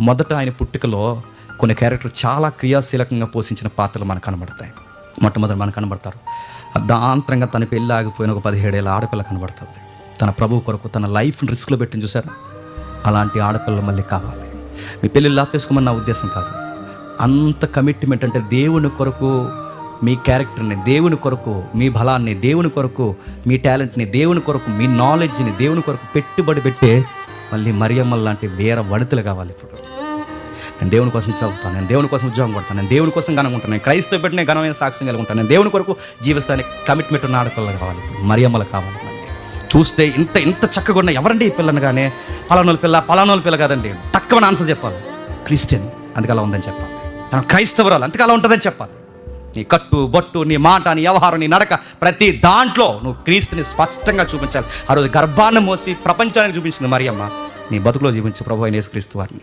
మొదట ఆయన పుట్టుకలో కొన్ని క్యారెక్టర్ చాలా క్రియాశీలకంగా పోషించిన పాత్రలు మనకు కనబడతాయి. మొట్టమొదటి మనకు కనబడతారు. దాంతరంగా తన పెళ్ళి ఆగిపోయిన ఒక పదిహేడేళ్ళ ఆడపిల్ల కనబడుతుంది. తన ప్రభు కొరకు తన లైఫ్ని రిస్క్లో పెట్టిన చూసారు? అలాంటి ఆడపిల్ల మళ్ళీ కావాలి. మీ పెళ్ళి లాపేసుకోమని నా ఉద్దేశం కాదు. అంత కమిట్మెంట్ అంటే దేవుని కొరకు మీ క్యారెక్టర్ని దేవుని కొరకు మీ బలాన్ని దేవుని కొరకు మీ టాలెంట్ని దేవుని కొరకు మీ నాలెడ్జ్ని దేవుని కొరకు పెట్టుబడి పెట్టే మళ్ళీ మరియమ్మ లాంటి వేర వణితులు కావాలి ఇప్పుడు. నేను దేవుని కోసం చదువుతాను నేను దేవుని కోసం ఉద్యోగం కొడతాను నేను దేవుని కోసం ఘనంగా ఉంటాను నేను క్రైస్తవ పెట్టి నేను ఘనమైన సాక్ష్యం కలిగి ఉంటాను నేను దేవుని కొరకు జీవిస్తానికి కమిట్మెంట్ ఉన్న ఆడపిల్లలు కావాలి ఇప్పుడు మరియమ్మలు కావాలి మళ్ళీ. చూస్తే ఇంత ఇంత చక్కగా ఉన్న ఎవరండి ఈ పిల్లని కానీ? పలానోళ్ళ పిల్ల పలానోళ్ళ పిల్ల కాదండి తక్కువ ఆన్సర్ చెప్పాలి. క్రిస్టియన్ అందుకలా ఉందని చెప్పాలి. తన క్రైస్తవరాలు అందుకు ఉంటుందని చెప్పాలి. నీ కట్టు బొట్టు నీ మాట నీ వ్యవహారం నీ నడక ప్రతి దాంట్లో నువ్వు క్రీస్తుని స్పష్టంగా చూపించాలి. ఆ రోజు గర్భాన్ని మోసి ప్రపంచానికి చూపించింది మరియమ్మ. నీ బతుకులో చూపించు ప్రభు అయిన యేసుక్రీస్తు వారిని.